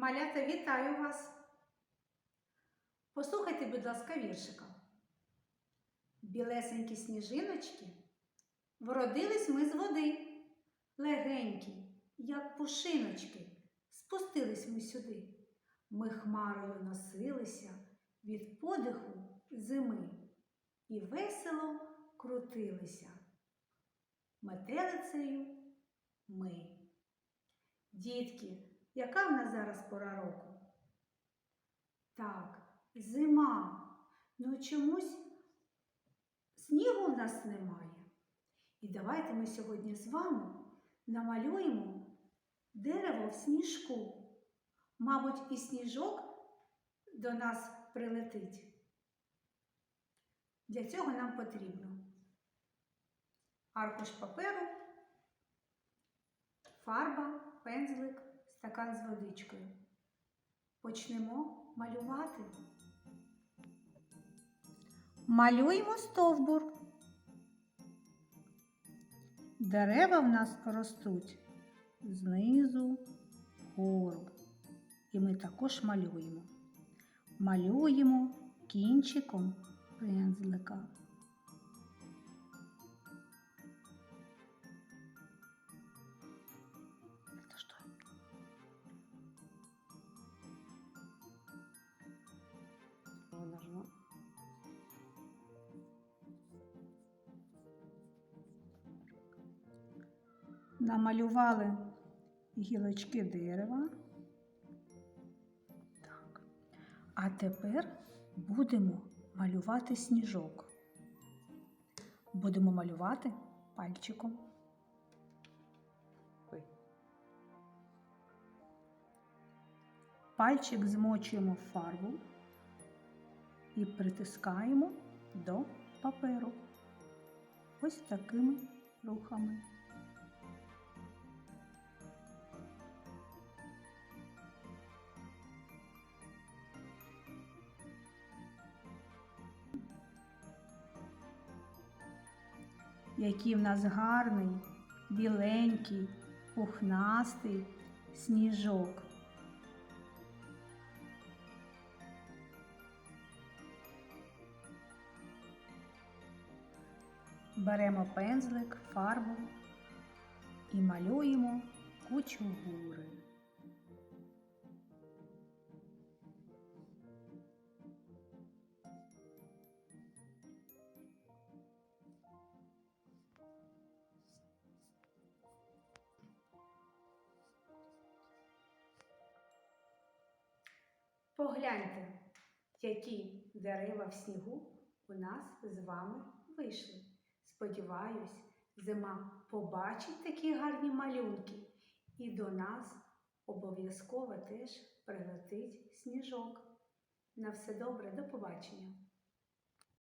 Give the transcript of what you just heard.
Малята, вітаю вас! Послухайте, будь ласка, віршика. Білесенькі сніжиночки, вродились ми з води, легенькі, як пушиночки, спустились ми сюди. Ми хмарою носилися від подиху зими і весело крутилися. Метелицею ми. Дітки, яка в нас зараз пора року? Так, зима. Ну чомусь снігу в нас немає. І давайте ми сьогодні з вами намалюємо дерево в сніжку. Мабуть, і сніжок до нас прилетить. Для цього нам потрібно аркуш паперу, фарба, пензлик, стакан з водичкою. Почнемо малювати. Малюємо стовбур. Дерева в нас ростуть знизу вгору. І ми також малюємо. Малюємо кінчиком пензлика. Намалювали гілочки дерева. Так. А тепер будемо малювати сніжок. Будемо малювати пальчиком. Пальчик змочуємо в фарбу і притискаємо до паперу. Ось такими рухами. Який в нас гарний, біленький, пухнастий сніжок. Беремо пензлик, фарбу і малюємо кучу Погляньте, які дерева в снігу у нас з вами вийшли. Сподіваюсь, зима побачить такі гарні малюнки, і до нас обов'язково теж прилетить сніжок. На все добре, до побачення!